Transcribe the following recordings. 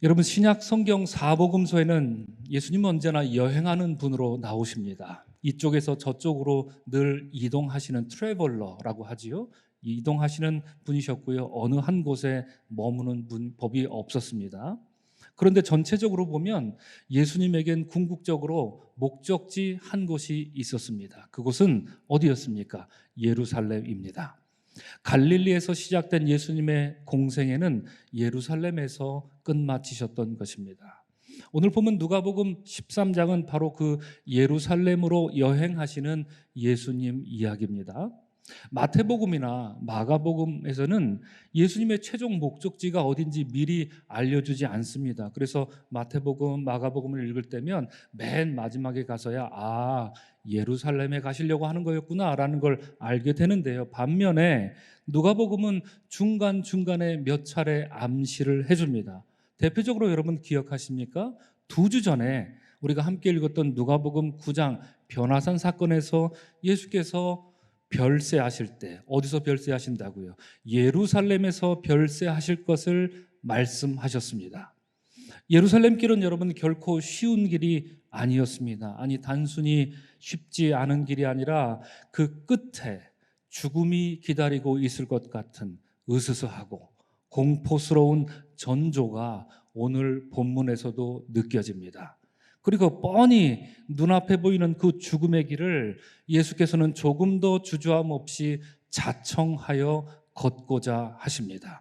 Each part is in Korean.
여러분 신약 성경 사복음서에는 예수님 언제나 여행하는 분으로 나오십니다. 이쪽에서 저쪽으로 늘 이동하시는 트래블러라고 하지요. 이동하시는 분이셨고요. 어느 한 곳에 머무는 분, 법이 없었습니다. 그런데 전체적으로 보면 예수님에겐 궁극적으로 목적지 한 곳이 있었습니다. 그곳은 어디였습니까? 예루살렘입니다. 갈릴리에서 시작된 예수님의 공생애는 예루살렘에서 끝마치셨던 것입니다. 오늘 보면 누가복음 13장은 바로 그 예루살렘으로 여행하시는 예수님 이야기입니다. 마태복음이나 마가복음에서는 예수님의 최종 목적지가 어딘지 미리 알려주지 않습니다. 그래서 마태복음, 마가복음을 읽을 때면 맨 마지막에 가서야 아 예루살렘에 가시려고 하는 거였구나라는 걸 알게 되는데요. 반면에 누가복음은 중간 중간에 몇 차례 암시를 해줍니다. 대표적으로 여러분 기억하십니까? 두 주 전에 우리가 함께 읽었던 누가복음 9장 변화산 사건에서 예수께서 별세하실 때 어디서 별세하신다고요? 예루살렘에서 별세하실 것을 말씀하셨습니다. 예루살렘 길은 여러분 결코 쉬운 길이 아니었습니다. 아니 단순히 쉽지 않은 길이 아니라 그 끝에 죽음이 기다리고 있을 것 같은 으스스하고 공포스러운 전조가 오늘 본문에서도 느껴집니다. 그리고 뻔히 눈앞에 보이는 그 죽음의 길을 예수께서는 조금 더 주저함 없이 자청하여 걷고자 하십니다.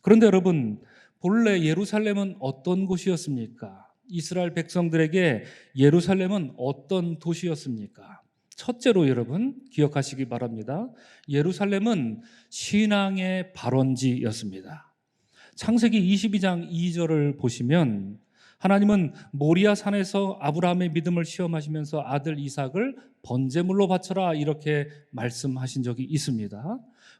그런데 여러분, 본래 예루살렘은 어떤 곳이었습니까? 이스라엘 백성들에게 예루살렘은 어떤 도시였습니까? 첫째로 여러분 기억하시기 바랍니다. 예루살렘은 신앙의 발원지였습니다. 창세기 22장 2절을 보시면 하나님은 모리아 산에서 아브라함의 믿음을 시험하시면서 아들 이삭을 번제물로 바쳐라 이렇게 말씀하신 적이 있습니다.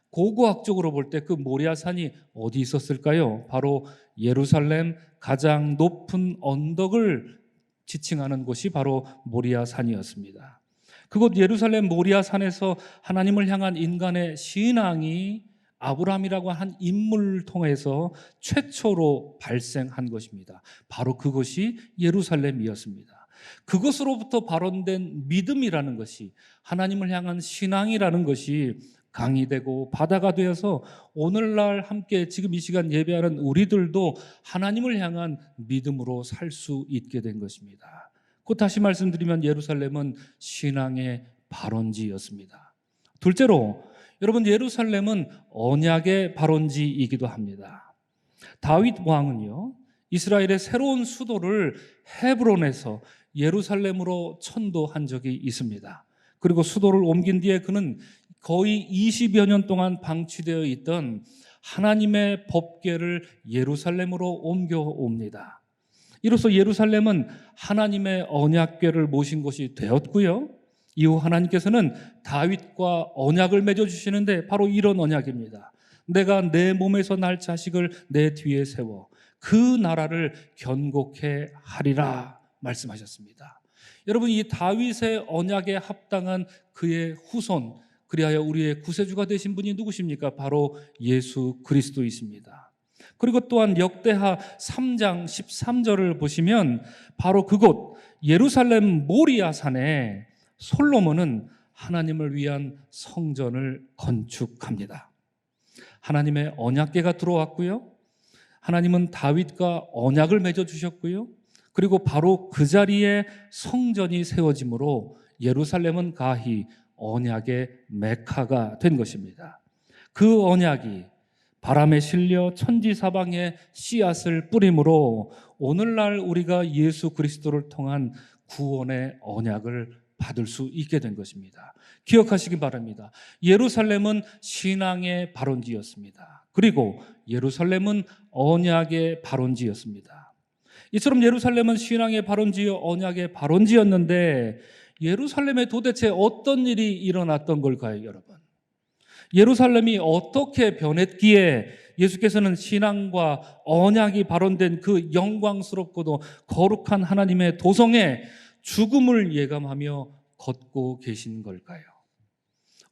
고고학적으로 볼 때 그 모리아 산이 어디 있었을까요? 바로 예루살렘 가장 높은 언덕을 지칭하는 곳이 바로 모리아 산이었습니다. 그곳 예루살렘 모리아 산에서 하나님을 향한 인간의 신앙이 아브라함이라고 한 인물을 통해서 최초로 발생한 것입니다. 바로 그것이 예루살렘이었습니다. 그것으로부터 발원된 믿음이라는 것이 하나님을 향한 신앙이라는 것이 강의되고 바다가 되어서 오늘날 함께 지금 이 시간 예배하는 우리들도 하나님을 향한 믿음으로 살 수 있게 된 것입니다. 곧 다시 말씀드리면 예루살렘은 신앙의 발원지였습니다. 둘째로 여러분 예루살렘은 언약의 발원지이기도 합니다. 다윗 왕은요 이스라엘의 새로운 수도를 헤브론에서 예루살렘으로 천도한 적이 있습니다. 그리고 수도를 옮긴 뒤에 그는 거의 20여 년 동안 방치되어 있던 하나님의 법궤를 예루살렘으로 옮겨옵니다. 이로써 예루살렘은 하나님의 언약궤를 모신 곳이 되었고요. 이후 하나님께서는 다윗과 언약을 맺어 주시는데 바로 이런 언약입니다. 내가 내 몸에서 날 자식을 내 뒤에 세워 그 나라를 견고케 하리라 말씀하셨습니다. 여러분 이 다윗의 언약에 합당한 그의 후손 그리하여 우리의 구세주가 되신 분이 누구십니까? 바로 예수 그리스도이십니다. 그리고 또한 역대하 3장 13절을 보시면 바로 그곳 예루살렘 모리아 산에 솔로몬은 하나님을 위한 성전을 건축합니다. 하나님의 언약궤가 들어왔고요. 하나님은 다윗과 언약을 맺어 주셨고요. 그리고 바로 그 자리에 성전이 세워지므로 예루살렘은 가히 언약의 메카가 된 것입니다. 그 언약이 바람에 실려 천지 사방에 씨앗을 뿌림으로 오늘날 우리가 예수 그리스도를 통한 구원의 언약을 받을 수 있게 된 것입니다. 기억하시기 바랍니다. 예루살렘은 신앙의 발원지였습니다. 그리고 예루살렘은 언약의 발원지였습니다. 이처럼 예루살렘은 신앙의 발원지요 언약의 발원지였는데 예루살렘에 도대체 어떤 일이 일어났던 걸까요, 여러분? 예루살렘이 어떻게 변했기에 예수께서는 신앙과 언약이 발원된 그 영광스럽고도 거룩한 하나님의 도성에 죽음을 예감하며 걷고 계신 걸까요?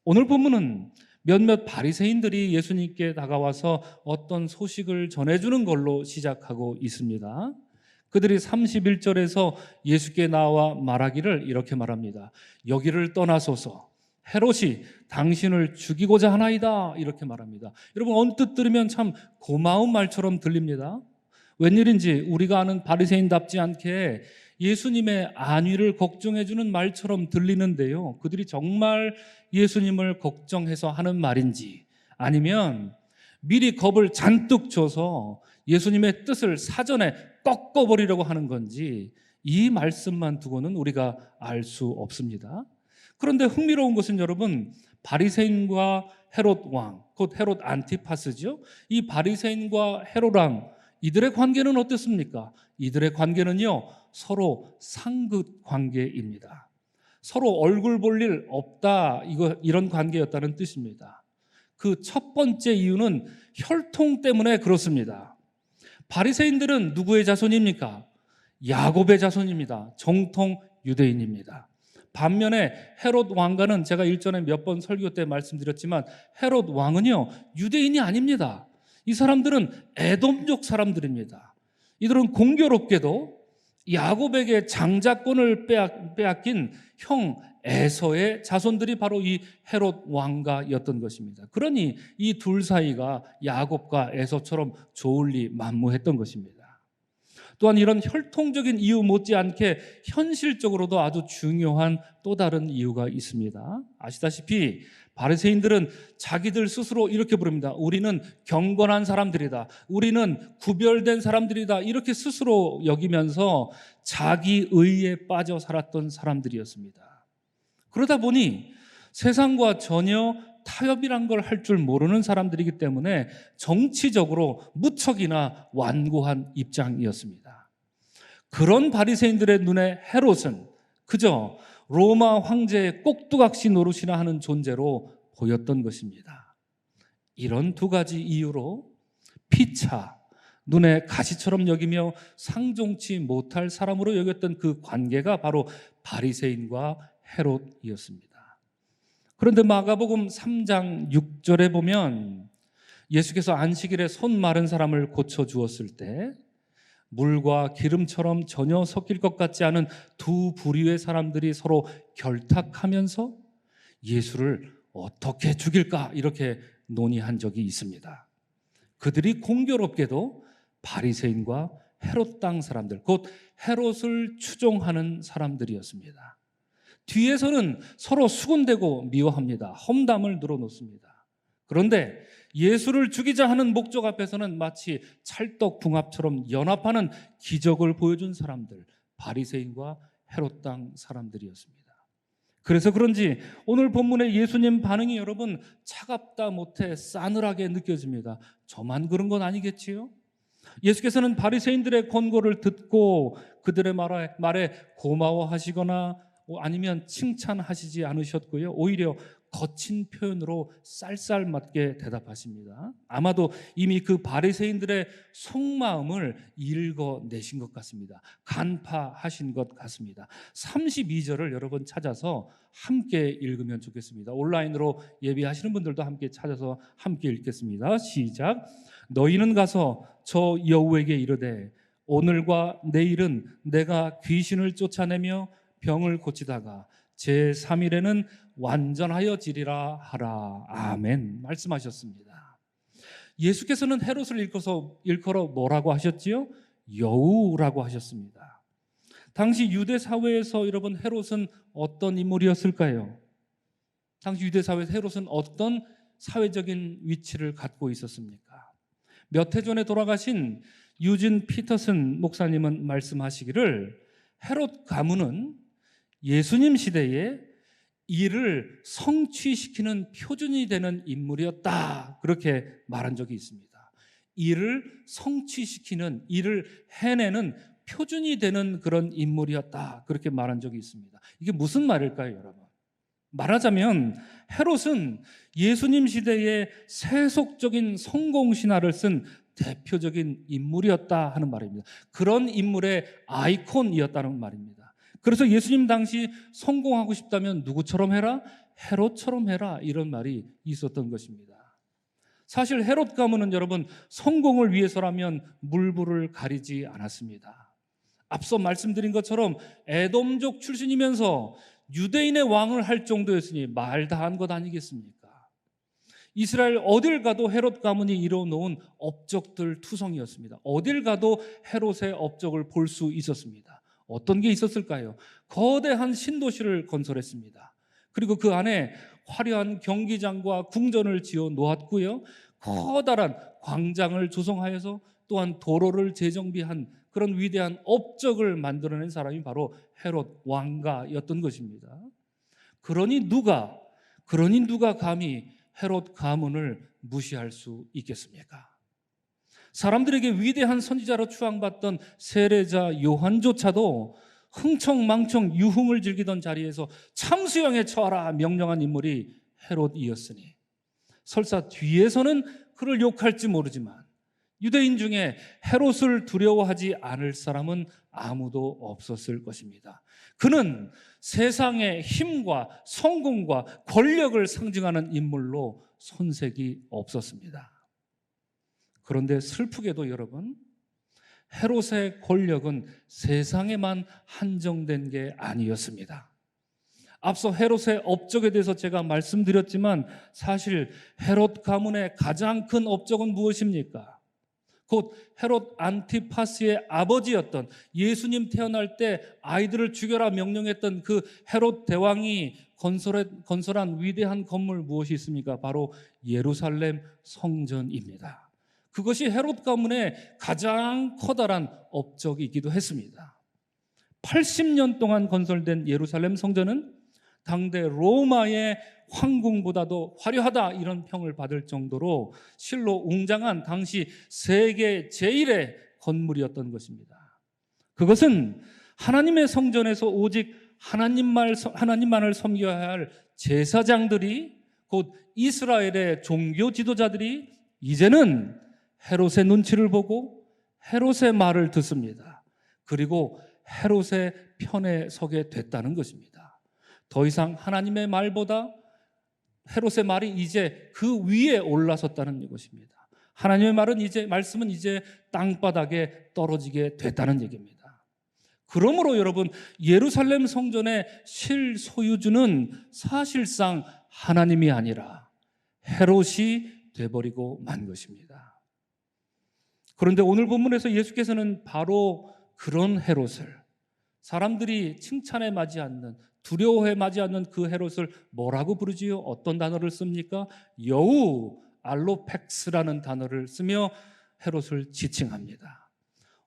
오늘 본문은 몇몇 바리새인들이 예수님께 다가와서 어떤 소식을 전해주는 걸로 시작하고 있습니다. 그들이 31절에서 예수께 나와 말하기를 이렇게 말합니다. 여기를 떠나소서 헤롯이 당신을 죽이고자 하나이다 이렇게 말합니다. 여러분 언뜻 들으면 참 고마운 말처럼 들립니다. 웬일인지 우리가 아는 바리새인답지 않게 예수님의 안위를 걱정해 주는 말처럼 들리는데요. 그들이 정말 예수님을 걱정해서 하는 말인지 아니면 미리 겁을 잔뜩 줘서 예수님의 뜻을 사전에 꺾어버리려고 하는 건지 이 말씀만 두고는 우리가 알 수 없습니다. 그런데 흥미로운 것은 여러분 바리새인과 헤롯 왕, 곧 헤롯 안티파스죠. 이 바리새인과 헤롯 왕 이들의 관계는 어땠습니까? 이들의 관계는요 서로 상급 관계입니다. 서로 얼굴 볼 일 없다 이거 이런 관계였다는 뜻입니다. 그 첫 번째 이유는 혈통 때문에 그렇습니다. 바리새인들은 누구의 자손입니까? 야곱의 자손입니다. 정통 유대인입니다. 반면에 헤롯 왕가는 제가 일전에 몇 번 설교 때 말씀드렸지만 헤롯 왕은요 유대인이 아닙니다. 이 사람들은 에돔족 사람들입니다. 이들은 공교롭게도 야곱에게 장자권을 빼앗, 빼앗긴 형 에서의 자손들이 바로 이 헤롯 왕가였던 것입니다. 그러니 이 둘 사이가 야곱과 에서처럼 좋을리 만무했던 것입니다. 또한 이런 혈통적인 이유 못지않게 현실적으로도 아주 중요한 또 다른 이유가 있습니다. 아시다시피 바리새인들은 자기들 스스로 이렇게 부릅니다. 우리는 경건한 사람들이다. 우리는 구별된 사람들이다. 이렇게 스스로 여기면서 자기 의에 빠져 살았던 사람들이었습니다. 그러다 보니 세상과 전혀 타협이란 걸 할 줄 모르는 사람들이기 때문에 정치적으로 무척이나 완고한 입장이었습니다. 그런 바리새인들의 눈에 헤롯은 그저 로마 황제의 꼭두각시 노릇이나 하는 존재로 보였던 것입니다. 이런 두 가지 이유로 피차 눈에 가시처럼 여기며 상종치 못할 사람으로 여겼던 그 관계가 바로 바리새인과 헤롯이었습니다. 그런데 마가복음 3장 6절에 보면 예수께서 안식일에 손 마른 사람을 고쳐 주었을 때 물과 기름처럼 전혀 섞일 것 같지 않은 두 부류의 사람들이 서로 결탁하면서 예수를 어떻게 죽일까 이렇게 논의한 적이 있습니다. 그들이 공교롭게도 바리새인과 헤롯 땅 사람들, 곧 헤롯을 추종하는 사람들이었습니다. 뒤에서는 서로 수군대고 미워합니다. 험담을 늘어놓습니다. 그런데 예수를 죽이자 하는 목적 앞에서는 마치 찰떡궁합처럼 연합하는 기적을 보여준 사람들, 바리새인과 헤롯 땅 사람들이었습니다. 그래서 그런지 오늘 본문의 예수님 반응이 여러분 차갑다 못해 싸늘하게 느껴집니다. 저만 그런 건 아니겠지요? 예수께서는 바리새인들의 권고를 듣고 그들의 말에, 말에 고마워하시거나 아니면 칭찬하시지 않으셨고요. 오히려 거친 표현으로 쌀쌀 맞게 대답하십니다. 아마도 이미 그 바리새인들의 속마음을 읽어내신 것 같습니다. 간파하신 것 같습니다. 32절을 여러분 찾아서 함께 읽으면 좋겠습니다. 온라인으로 예비하시는 분들도 함께 찾아서 함께 읽겠습니다. 시작. 너희는 가서 저 여우에게 이르되 오늘과 내일은 내가 귀신을 쫓아내며 병을 고치다가 제 3일에는 완전하여 지리라 하라. 아멘. 말씀하셨습니다. 예수께서는 헤롯을 일컬어서, 일컬어 뭐라고 하셨지요? 여우라고 하셨습니다. 당시 유대 사회에서 여러분 헤롯은 어떤 인물이었을까요? 당시 유대 사회에서 헤롯은 어떤 사회적인 위치를 갖고 있었습니까? 몇 해 전에 돌아가신 유진 피터슨 목사님은 말씀하시기를 헤롯 가문은 예수님 시대에 이를 성취시키는 표준이 되는 인물이었다. 그렇게 말한 적이 있습니다. 이를 성취시키는, 이를 해내는 표준이 되는 그런 인물이었다. 그렇게 말한 적이 있습니다. 이게 무슨 말일까요, 여러분? 말하자면 헤롯은 예수님 시대의 세속적인 성공 신화를 쓴 대표적인 인물이었다 하는 말입니다. 그런 인물의 아이콘이었다는 말입니다. 그래서 예수님 당시 성공하고 싶다면 누구처럼 해라? 헤롯처럼 해라. 이런 말이 있었던 것입니다. 사실 헤롯 가문은 여러분 성공을 위해서라면 물불을 가리지 않았습니다. 앞서 말씀드린 것처럼 에돔족 출신이면서 유대인의 왕을 할 정도였으니 말 다 한 것 아니겠습니까? 이스라엘 어딜 가도 헤롯 가문이 이뤄놓은 업적들 투성이었습니다. 어딜 가도 헤롯의 업적을 볼 수 있었습니다. 어떤 게 있었을까요? 거대한 신도시를 건설했습니다. 그리고 그 안에 화려한 경기장과 궁전을 지어 놓았고요. 커다란 광장을 조성하여서 또한 도로를 재정비한 그런 위대한 업적을 만들어낸 사람이 바로 헤롯 왕가였던 것입니다. 그러니 누가 그러니 누가 감히 헤롯 가문을 무시할 수 있겠습니까? 사람들에게 위대한 선지자로 추앙받던 세례자 요한조차도 흥청망청 유흥을 즐기던 자리에서 참수형에 처하라 명령한 인물이 헤롯이었으니 설사 뒤에서는 그를 욕할지 모르지만 유대인 중에 헤롯을 두려워하지 않을 사람은 아무도 없었을 것입니다. 그는 세상의 힘과 성공과 권력을 상징하는 인물로 손색이 없었습니다. 그런데 슬프게도 여러분, 헤롯의 권력은 세상에만 한정된 게 아니었습니다. 앞서 헤롯의 업적에 대해서 제가 말씀드렸지만 사실 헤롯 가문의 가장 큰 업적은 무엇입니까? 곧 헤롯 안티파스의 아버지였던 예수님 태어날 때 아이들을 죽여라 명령했던 그 헤롯 대왕이 건설해, 건설한 위대한 건물 무엇이 있습니까? 바로 예루살렘 성전입니다. 그것이 헤롯 가문의 가장 커다란 업적이기도 했습니다. 80년 동안 건설된 예루살렘 성전은 당대 로마의 황궁보다도 화려하다 이런 평을 받을 정도로 실로 웅장한 당시 세계 제1의 건물이었던 것입니다. 그것은 하나님의 성전에서 오직 하나님만, 하나님만을 섬겨야 할 제사장들이 곧 이스라엘의 종교 지도자들이 이제는 헤롯의 눈치를 보고 헤롯의 말을 듣습니다. 그리고 헤롯의 편에 서게 됐다는 것입니다. 더 이상 하나님의 말보다 헤롯의 말이 이제 그 위에 올라섰다는 것입니다. 하나님의 말은 이제 말씀은 이제 땅바닥에 떨어지게 됐다는 얘기입니다. 그러므로 여러분 예루살렘 성전의 실소유주는 사실상 하나님이 아니라 헤롯이 돼버리고 만 것입니다. 그런데 오늘 본문에서 예수께서는 바로 그런 헤롯을 사람들이 칭찬에 맞지 않는 두려워해 맞지 않는 그 헤롯을 뭐라고 부르지요? 어떤 단어를 씁니까? 여우 알로펙스라는 단어를 쓰며 헤롯을 지칭합니다.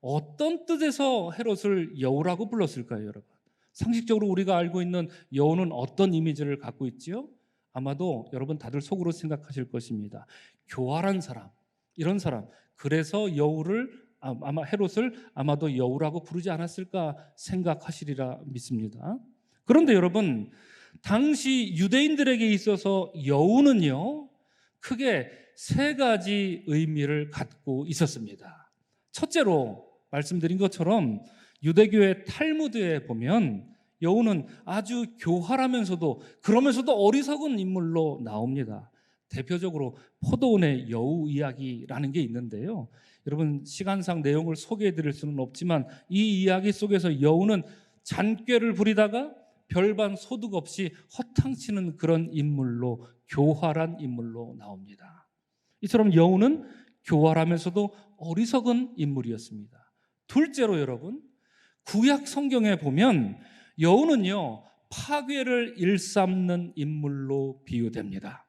어떤 뜻에서 헤롯을 여우라고 불렀을까요, 여러분? 상식적으로 우리가 알고 있는 여우는 어떤 이미지를 갖고 있지요? 아마도 여러분 다들 속으로 생각하실 것입니다. 교활한 사람, 이런 사람. 그래서 여우를 아마 헤롯을 아마도 여우라고 부르지 않았을까 생각하시리라 믿습니다. 그런데 여러분, 당시 유대인들에게 있어서 여우는요, 크게 세 가지 의미를 갖고 있었습니다. 첫째로 말씀드린 것처럼 유대교의 탈무드에 보면 여우는 아주 교활하면서도 그러면서도 어리석은 인물로 나옵니다. 대표적으로 포도원의 여우 이야기라는 게 있는데요. 여러분 시간상 내용을 소개해 드릴 수는 없지만 이 이야기 속에서 여우는 잔꾀를 부리다가 별반 소득 없이 허탕치는 그런 인물로 교활한 인물로 나옵니다. 이처럼 여우는 교활하면서도 어리석은 인물이었습니다. 둘째로 여러분 구약 성경에 보면 여우는요 파괴를 일삼는 인물로 비유됩니다.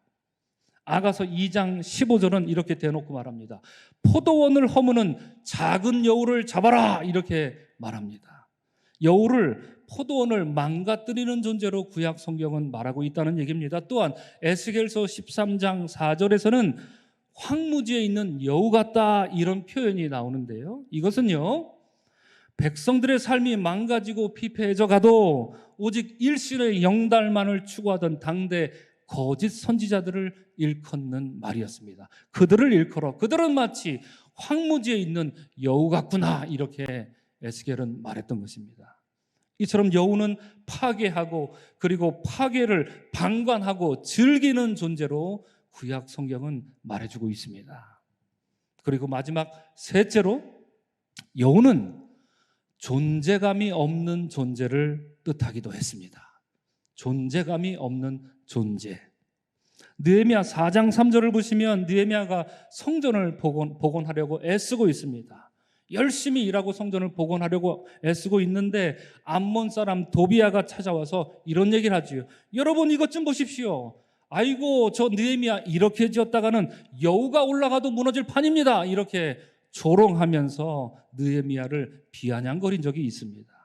아가서 2장 15절은 이렇게 대놓고 말합니다. 포도원을 허무는 작은 여우를 잡아라 이렇게 말합니다. 여우를 포도원을 망가뜨리는 존재로 구약 성경은 말하고 있다는 얘기입니다. 또한 에스겔서 13장 4절에서는 황무지에 있는 여우 같다 이런 표현이 나오는데요. 이것은요. 백성들의 삶이 망가지고 피폐해져 가도 오직 일신의 영달만을 추구하던 당대 거짓 선지자들을 일컫는 말이었습니다. 그들을 일컬어 그들은 마치 황무지에 있는 여우 같구나 이렇게 에스겔은 말했던 것입니다. 이처럼 여우는 파괴하고 그리고 파괴를 방관하고 즐기는 존재로 구약 성경은 말해주고 있습니다. 그리고 마지막 셋째로 여우는 존재감이 없는 존재를 뜻하기도 했습니다. 존재감이 없는 존재. 느헤미야 4장 3절을 보시면 느헤미야가 성전을 복원, 복원하려고 애쓰고 있습니다. 열심히 일하고 성전을 복원하려고 애쓰고 있는데 암몬 사람 도비아가 찾아와서 이런 얘기를 하지요. 여러분 이것 좀 보십시오. 아이고 저 느헤미야 이렇게 지었다가는 여우가 올라가도 무너질 판입니다. 이렇게 조롱하면서 느헤미야를 비아냥거린 적이 있습니다.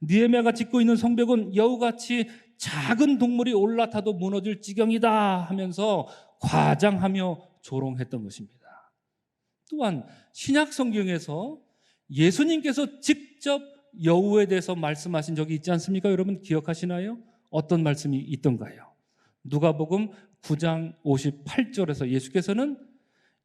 느헤미야가 짓고 있는 성벽은 여우같이 작은 동물이 올라타도 무너질 지경이다 하면서 과장하며 조롱했던 것입니다. 또한 신약 성경에서 예수님께서 직접 여우에 대해서 말씀하신 적이 있지 않습니까? 여러분 기억하시나요? 어떤 말씀이 있던가요? 누가복음 9장 58절에서 예수께서는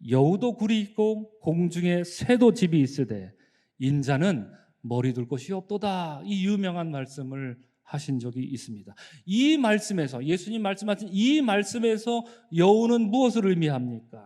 여우도 굴이 있고 공중에 새도 집이 있으되 인자는 머리 둘 곳이 없도다. 이 유명한 말씀을 하신 적이 있습니다. 이 말씀에서 예수님 말씀하신 이 말씀에서 여우는 무엇을 의미합니까?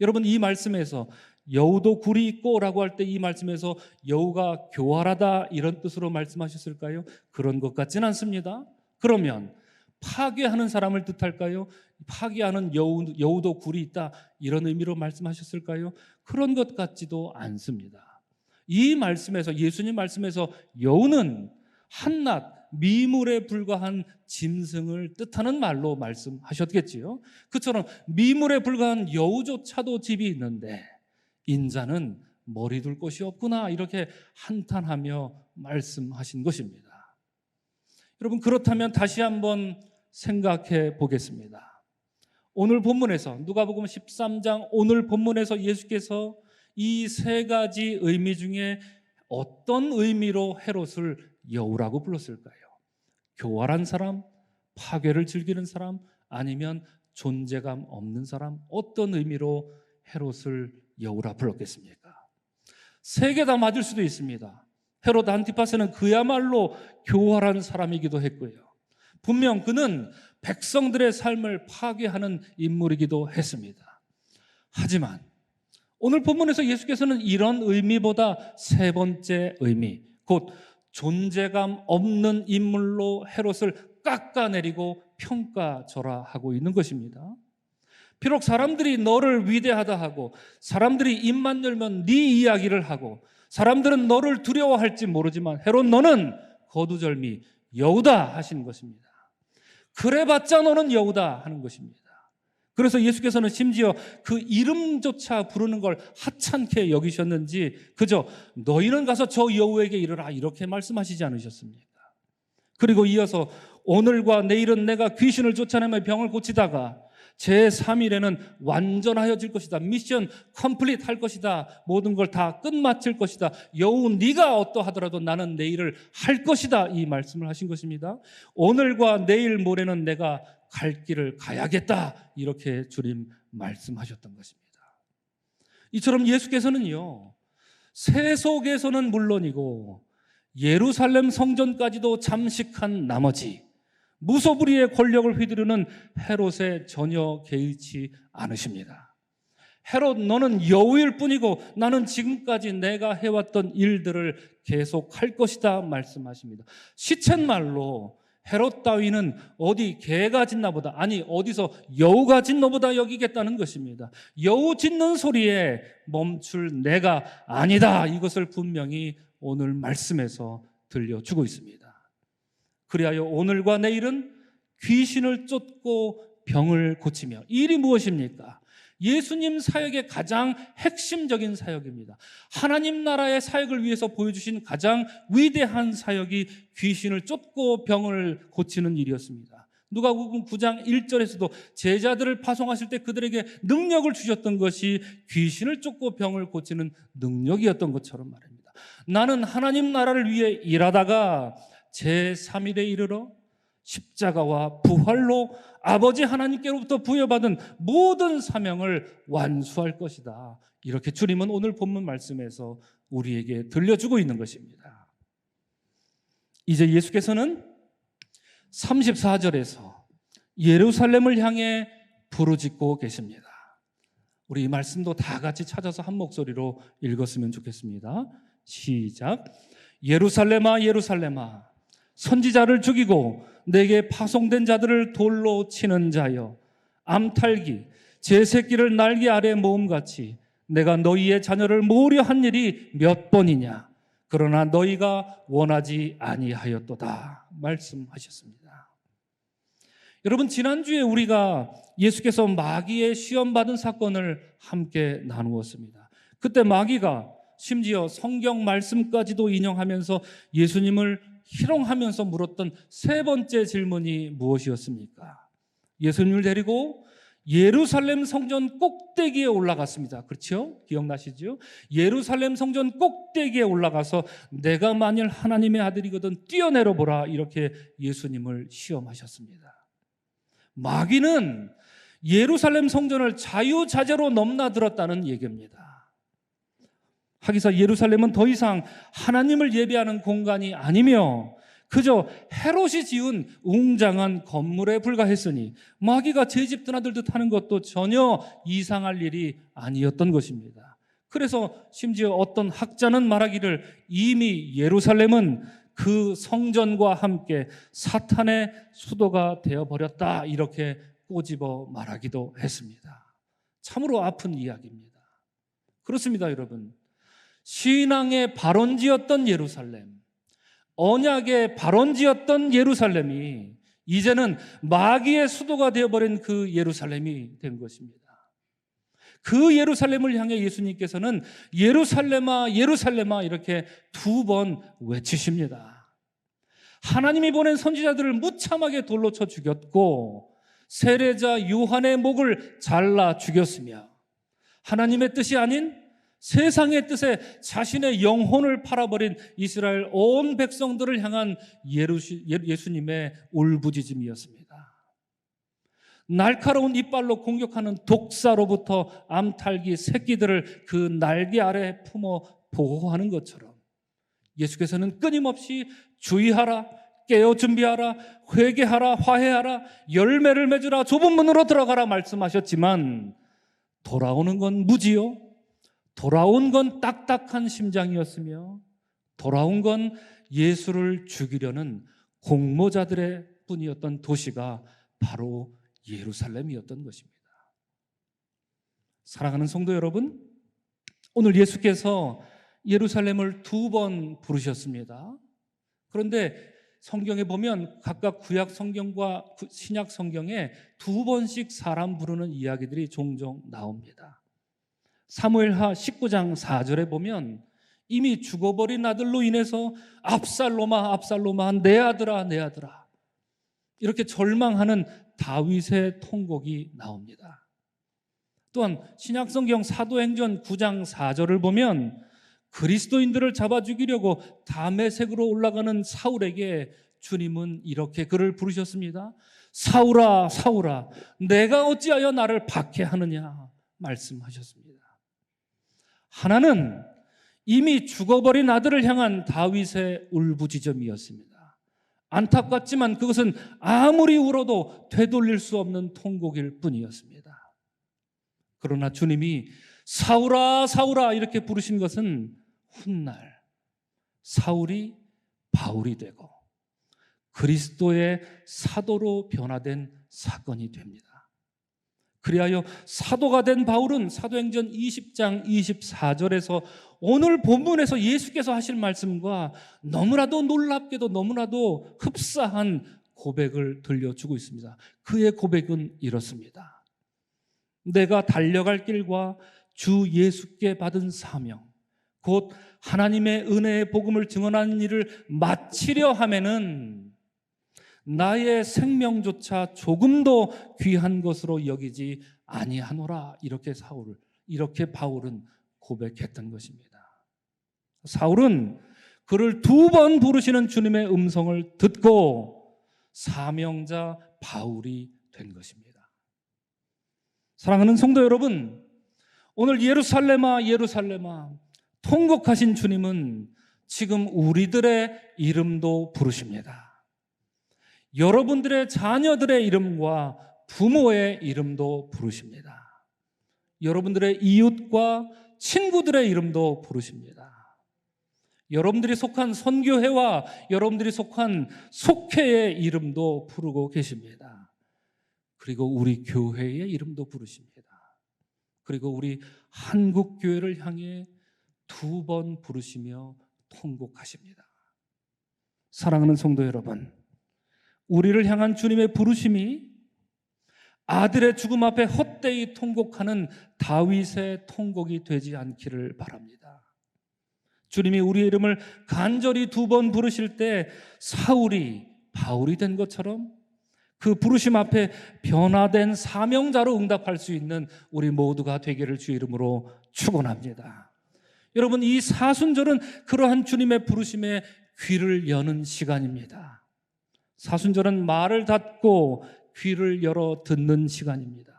여러분 이 말씀에서 여우도 굴이 있고라고 할 때 이 말씀에서 여우가 교활하다 이런 뜻으로 말씀하셨을까요? 그런 것 같진 않습니다. 그러면 파괴하는 사람을 뜻할까요? 파괴하는 여우, 여우도 굴이 있다 이런 의미로 말씀하셨을까요? 그런 것 같지도 않습니다. 이 말씀에서 예수님 말씀에서 여우는 한낱 미물에 불과한 짐승을 뜻하는 말로 말씀하셨겠지요. 그처럼 미물에 불과한 여우조차도 집이 있는데 인자는 머리 둘 곳이 없구나 이렇게 한탄하며 말씀하신 것입니다. 여러분 그렇다면 다시 한번 생각해 보겠습니다. 오늘 본문에서 누가복음 13장 오늘 본문에서 예수께서 이 세 가지 의미 중에 어떤 의미로 헤롯을 여우라고 불렀을까요? 교활한 사람, 파괴를 즐기는 사람, 아니면 존재감 없는 사람, 어떤 의미로 헤롯을 여우라 불렀겠습니까? 세 개 다 맞을 수도 있습니다. 헤롯 안티파스는 그야말로 교활한 사람이기도 했고요. 분명 그는 백성들의 삶을 파괴하는 인물이기도 했습니다. 하지만 오늘 본문에서 예수께서는 이런 의미보다 세 번째 의미, 곧 존재감 없는 인물로 헤롯을 깎아내리고 평가절하하고 있는 것입니다. 비록 사람들이 너를 위대하다 하고 사람들이 입만 열면 네 이야기를 하고 사람들은 너를 두려워할지 모르지만 헤롯 너는 거두절미 여우다 하시는 것입니다. 그래봤자 너는 여우다 하는 것입니다. 그래서 예수께서는 심지어 그 이름조차 부르는 걸 하찮게 여기셨는지 그저 너희는 가서 저 여우에게 이르라 이렇게 말씀하시지 않으셨습니까? 그리고 이어서 오늘과 내일은 내가 귀신을 쫓아내며 병을 고치다가 제3일에는 완전하여질 것이다. 미션 컴플릿 할 것이다. 모든 걸 다 끝마칠 것이다. 여우 네가 어떠하더라도 나는 내 일을 할 것이다. 이 말씀을 하신 것입니다. 오늘과 내일 모레는 내가 갈 길을 가야겠다. 이렇게 주님 말씀하셨던 것입니다. 이처럼 예수께서는요. 세속에서는 물론이고 예루살렘 성전까지도 잠식한 나머지 무소불위의 권력을 휘두르는 헤롯에 전혀 개의치 않으십니다. 헤롯 너는 여우일 뿐이고 나는 지금까지 내가 해왔던 일들을 계속 할 것이다 말씀하십니다. 시쳇말로 헤롯 따위는 어디 개가 짖나 보다 아니 어디서 여우가 짖나 보다 여기겠다는 것입니다. 여우 짖는 소리에 멈출 내가 아니다 이것을 분명히 오늘 말씀에서 들려주고 있습니다. 그리하여 오늘과 내일은 귀신을 쫓고 병을 고치며 일이 무엇입니까? 예수님 사역의 가장 핵심적인 사역입니다. 하나님 나라의 사역을 위해서 보여주신 가장 위대한 사역이 귀신을 쫓고 병을 고치는 일이었습니다. 누가복음 9장 1절에서도 제자들을 파송하실 때 그들에게 능력을 주셨던 것이 귀신을 쫓고 병을 고치는 능력이었던 것처럼 말입니다. 나는 하나님 나라를 위해 일하다가 제3일에 이르러 십자가와 부활로 아버지 하나님께로부터 부여받은 모든 사명을 완수할 것이다. 이렇게 주님은 오늘 본문 말씀에서 우리에게 들려주고 있는 것입니다. 이제 예수께서는 34절에서 예루살렘을 향해 부르짖고 계십니다. 우리 이 말씀도 다 같이 찾아서 한 목소리로 읽었으면 좋겠습니다. 시작. 예루살렘아 예루살렘아 선지자를 죽이고 내게 파송된 자들을 돌로 치는 자여 암탈기 제 새끼를 날개 아래 모음같이 내가 너희의 자녀를 모으려 한 일이 몇 번이냐 그러나 너희가 원하지 아니하였도다 말씀하셨습니다. 여러분 지난주에 우리가 예수께서 마귀의 시험 받은 사건을 함께 나누었습니다. 그때 마귀가 심지어 성경 말씀까지도 인용하면서 예수님을 희롱하면서 물었던 세 번째 질문이 무엇이었습니까? 예수님을 데리고 예루살렘 성전 꼭대기에 올라갔습니다. 그렇죠? 기억나시죠? 예루살렘 성전 꼭대기에 올라가서 내가 만일 하나님의 아들이거든 뛰어내려 보라 이렇게 예수님을 시험하셨습니다. 마귀는 예루살렘 성전을 자유자재로 넘나들었다는 얘기입니다. 하기사 예루살렘은 더 이상 하나님을 예배하는 공간이 아니며 그저 헤롯이 지은 웅장한 건물에 불과했으니 마귀가 제 집 드나들 듯 하는 것도 전혀 이상할 일이 아니었던 것입니다. 그래서 심지어 어떤 학자는 말하기를 이미 예루살렘은 그 성전과 함께 사탄의 수도가 되어버렸다. 이렇게 꼬집어 말하기도 했습니다. 참으로 아픈 이야기입니다. 그렇습니다, 여러분. 신앙의 발원지였던 예루살렘, 언약의 발원지였던 예루살렘이 이제는 마귀의 수도가 되어버린 그 예루살렘이 된 것입니다. 그 예루살렘을 향해 예수님께서는 예루살렘아, 예루살렘아 이렇게 두 번 외치십니다. 하나님이 보낸 선지자들을 무참하게 돌로 쳐 죽였고 세례자 요한의 목을 잘라 죽였으며 하나님의 뜻이 아닌 세상의 뜻에 자신의 영혼을 팔아버린 이스라엘 온 백성들을 향한 예루시, 예수님의 울부짖음이었습니다. 날카로운 이빨로 공격하는 독사로부터 암탈기 새끼들을 그 날개 아래 품어 보호하는 것처럼 예수께서는 끊임없이 주의하라, 깨어 준비하라, 회개하라, 화해하라, 열매를 맺으라, 좁은 문으로 들어가라 말씀하셨지만 돌아오는 건 무지요. 돌아온 건 딱딱한 심장이었으며 돌아온 건 예수를 죽이려는 공모자들의 뿐이었던 도시가 바로 예루살렘이었던 것입니다. 사랑하는 성도 여러분, 오늘 예수께서 예루살렘을 두 번 부르셨습니다. 그런데 성경에 보면 각각 구약 성경과 신약 성경에 두 번씩 사람 부르는 이야기들이 종종 나옵니다. 사무엘하 19장 4절에 보면 이미 죽어버린 아들로 인해서 압살로마 압살로마 내 아들아 내 아들아 이렇게 절망하는 다윗의 통곡이 나옵니다. 또한 신약성경 사도행전 9장 4절을 보면 그리스도인들을 잡아 죽이려고 담의색으로 올라가는 사울에게 주님은 이렇게 그를 부르셨습니다. 사울아, 사울아, 내가 어찌하여 나를 박해하느냐 말씀하셨습니다. 하나는 이미 죽어버린 아들을 향한 다윗의 울부짖음이었습니다. 안타깝지만 그것은 아무리 울어도 되돌릴 수 없는 통곡일 뿐이었습니다. 그러나 주님이 사울아, 사울아 이렇게 부르신 것은 훗날 사울이 바울이 되고 그리스도의 사도로 변화된 사건이 됩니다. 그리하여 사도가 된 바울은 사도행전 20장 24절에서 오늘 본문에서 예수께서 하실 말씀과 너무나도 놀랍게도 너무나도 흡사한 고백을 들려주고 있습니다. 그의 고백은 이렇습니다. 내가 달려갈 길과 주 예수께 받은 사명, 곧 하나님의 은혜의 복음을 증언하는 일을 마치려 하면은 나의 생명조차 조금도 귀한 것으로 여기지 아니하노라 이렇게 사울 이렇게 바울은 고백했던 것입니다. 사울은 그를 두 번 부르시는 주님의 음성을 듣고 사명자 바울이 된 것입니다. 사랑하는 성도 여러분, 오늘 예루살렘아 예루살렘아 통곡하신 주님은 지금 우리들의 이름도 부르십니다. 여러분들의 자녀들의 이름과 부모의 이름도 부르십니다. 여러분들의 이웃과 친구들의 이름도 부르십니다. 여러분들이 속한 선교회와 여러분들이 속한 속회의 이름도 부르고 계십니다. 그리고 우리 교회의 이름도 부르십니다. 그리고 우리 한국 교회를 향해 두 번 부르시며 통곡하십니다. 사랑하는 성도 여러분, 우리를 향한 주님의 부르심이 아들의 죽음 앞에 헛되이 통곡하는 다윗의 통곡이 되지 않기를 바랍니다. 주님이 우리의 이름을 간절히 두 번 부르실 때 사울이 바울이 된 것처럼 그 부르심 앞에 변화된 사명자로 응답할 수 있는 우리 모두가 되기를 주 이름으로 축원합니다. 여러분 이 사순절은 그러한 주님의 부르심에 귀를 여는 시간입니다. 사순절은 말을 닫고 귀를 열어 듣는 시간입니다.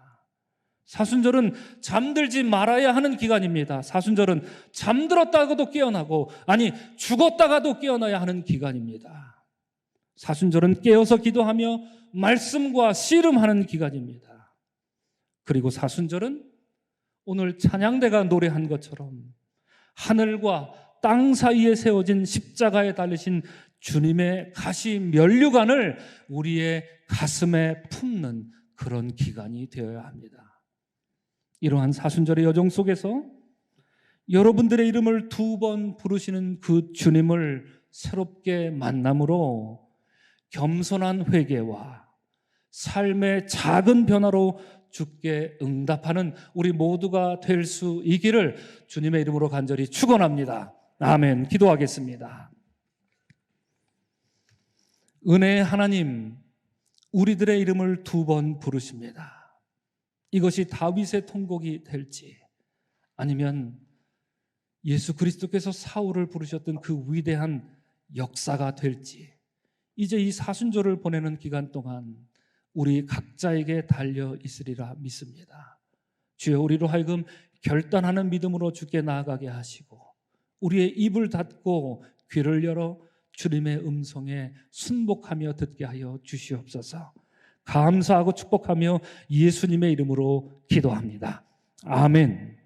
사순절은 잠들지 말아야 하는 기간입니다. 사순절은 잠들었다가도 깨어나고, 아니, 죽었다가도 깨어나야 하는 기간입니다. 사순절은 깨어서 기도하며 말씀과 씨름하는 기간입니다. 그리고 사순절은 오늘 찬양대가 노래한 것처럼 하늘과 땅 사이에 세워진 십자가에 달리신 주님의 가시 면류관을 우리의 가슴에 품는 그런 기간이 되어야 합니다. 이러한 사순절의 여정 속에서 여러분들의 이름을 두 번 부르시는 그 주님을 새롭게 만남으로 겸손한 회개와 삶의 작은 변화로 주께 응답하는 우리 모두가 될 수 있기를 주님의 이름으로 간절히 축원합니다. 아멘. 기도하겠습니다. 은혜의 하나님, 우리들의 이름을 두 번 부르십니다. 이것이 다윗의 통곡이 될지 아니면 예수 그리스도께서 사울을 부르셨던 그 위대한 역사가 될지 이제 이 사순절을 보내는 기간 동안 우리 각자에게 달려 있으리라 믿습니다. 주여 우리로 하여금 결단하는 믿음으로 주께 나아가게 하시고 우리의 입을 닫고 귀를 열어 주님의 음성에 순복하며 듣게 하여 주시옵소서. 감사하고 축복하며 예수님의 이름으로 기도합니다. 아멘.